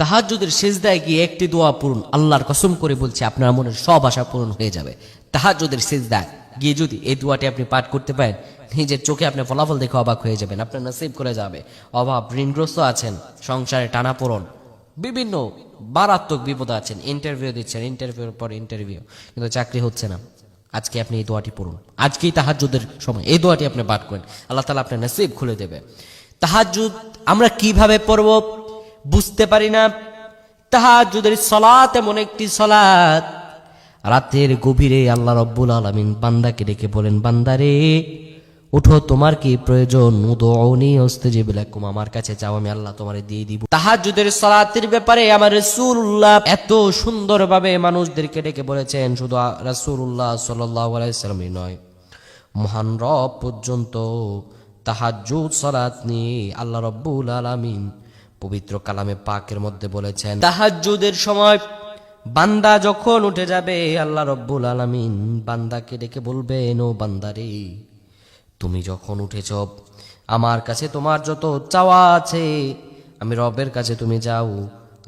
তাহাজুদের সেজদায় গিয়ে একটি দোয়া পূরণ আল্লাহর কসম করে বলছে আপনার মনের সব আশা পূরণ হয়ে যাবে। তাহাজুদের সেজদায় গিয়ে যদি এই দোয়াটি আপনি পাঠ করতে পারেন, নিজের চোখে আপনি ফলাফল দেখে অবাক হয়ে যাবেন, আপনার নসিব করে যাবে। অভাব, ঋণগ্রস্ত আছেন, সংসারে টানাপোড়ন বিভিন্ন মারাত্মক বিপদ আছেন ইন্টারভিউ দিচ্ছেন ইন্টারভিউর পর ইন্টারভিউ কিন্তু চাকরি হচ্ছে না। আজকে আপনি এই দোয়াটি পড়ুন। আজকেই তাহাজুদের সময় এই দোয়াটি আপনি পাঠ করেন, আল্লাহ তালা আপনার নসিব খুলে দেবে। তাহাজুদ আমরা কীভাবে পড়ব? বুঝতে পারি না। তাহাজুদের সলাত এমন একটি সলাত রাতের গভীরে আল্লাহ রব্বুল আলমিন বান্দাকে ডেকে বলেন, বান্দারে, উঠো, তোমার কি প্রয়োজন? উদৌনি অস্তেজিব লাকুম আমার কাছে আমি আল্লাহ দিয়ে দিব। তাহাজ্জুদের সালাতের ব্যাপারে আমার রাসূলুল্লাহ এত সুন্দরভাবে মানুষদেরকে ডেকে বলেছেন, শুধু রাসূলুল্লাহ সাল্লাল্লাহু নয়। মহান রব পর্যন্ত তাহাজ্জুদ সালাত নিয়ে আল্লাহ রব্বুল আলামিন পবিত্র কালামে পাকের মধ্যে বলেছেন, তাহাজ্জুদের সময় বান্দা যখন উঠে যাবে, আল্লাহ রব্বুল আলামিন বান্দাকে ডেকে বলবেন, ও বান্দারে, তুমি যখন উঠেছ, আমার কাছে তোমার যত চাওয়া আছে, আমি রবের কাছে তুমি যাও।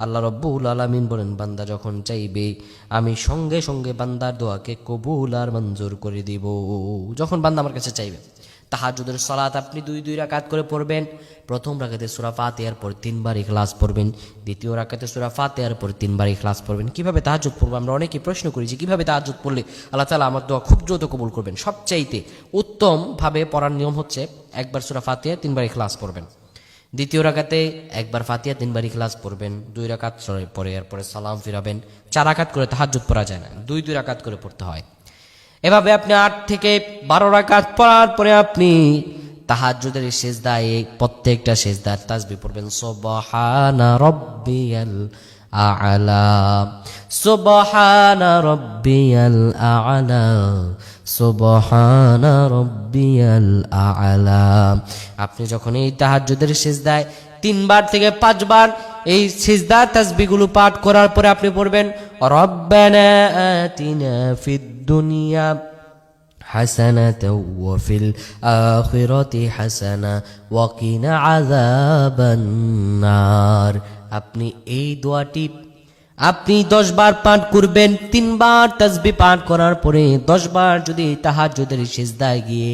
আল্লাহ রব্বুল আলামিন বলেন, বান্দা যখন চাইবে, আমি সঙ্গে সঙ্গে বান্দার দোয়াকে কবুল আর মঞ্জুর করে দিব, যখন বান্দা আমার কাছে চাইবে। তাহাজুদের সলাত আপনি দুই দুই রাকাত করে পড়বেন। প্রথম রাকাতে সুরা ফাতিহার পর তিনবার ইখলাস পড়বেন। দ্বিতীয় রাকাতে সুরা ফাতিহার পর তিনবার ইখলাস পড়বেন। কীভাবে তাহাজুদ পড়ব? আমরা অনেকেই প্রশ্ন করি যে কীভাবে তাহাজুদ পড়লে আল্লাহ তাআলা আমার দোয়া খুব দ্রুত কবুল করবেন? সবচাইতে উত্তমভাবে পড়ার নিয়ম হচ্ছে একবার সুরা ফাতিহা, তিনবার ইখলাস পড়বেন। দ্বিতীয় রাকাতে একবার ফাতিহা, তিনবার ইখলাস পড়বেন। দুই রাকাত পরে এরপরে সালাম ফিরাবেন। চার রাকাত করে তাহাজুদ পড়া যায় না। দুই দুই রাকাত করে পড়তে হয়। এভাবে আপনি আট থেকে বারো রাকাত পড়ার পরে আপনি তাহাজ্জুদের শেষদায় প্রত্যেকটা শেষদার তাসবি পড়বেন। সুবহানা রব্বিয়াল আ'লা, সুবহানা রব্বিয়াল আ'লা আ'লা। আপনি যখন এই তাহাজ্জুদের শেষদায় তিনবার থেকে পাঁচবার এই সিজদার তাসবিগুলো পাঠ করার পরে আপনি পড়বেন রব্বানা আতিনা ফিদ দুনিয়া حسنة وفي الآخرة حسنة وقنا عذاب النار আপনি এই দোয়াটি আপনি দশ বার পাঠ করবেন, তিনবার তাসবি পাঠ করার পরে দশ বার যদি তাহাজ্জুদের সিজদায় গিয়ে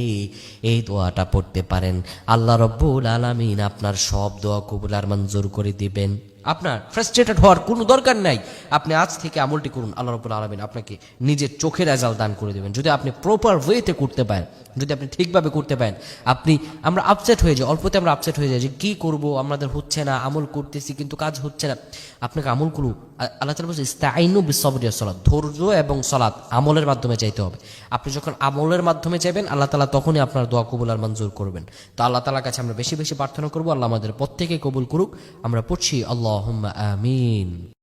এই দোয়াটা পড়তে পারেন, আল্লাহ রব্বুল আলামিন আপনার সব দোয়া কবুল আর মঞ্জুর করে দিবেন। আপনার ফ্রাস্ট্রেটেড হওয়ার কোনো দরকার নাই। আপনি আজ থেকে আমলটি করুন, আল্লাহ রব্বুল আলমিন আপনাকে নিজের চোখের রেজাল্ট দান করে দেবেন। যদি আপনি প্রপার ওয়েতে করতে পারেন যদি আপনি ঠিকভাবে করতে পারেন, আপনি, আমরা আপসেট হয়ে যাই, অল্পতে আমরা আপসেট হয়ে যাই যে কী করব, আমাদের হচ্ছে না, আমল করতেছি কিন্তু কাজ হচ্ছে না। আপনাকে আমল করু আল্লাহ তালা বলছে ইস্তাইনু বিসবরিয়া সলাৎ ধৈর্য এবং সলাৎ আমলের মাধ্যমে চাইতে হবে। আপনি যখন আমলের মাধ্যমে চাইবেন, আল্লাহ তালা তখনই আপনার দোয়া কবুল আর মঞ্জুর করবেন। তো আল্লাহ তালার কাছে আমরা বেশি বেশি প্রার্থনা করব, আল্লাহ আমাদের প্রত্যেকে কবুল করুক। আমরা পড়ছি আল্লাহ আমিন।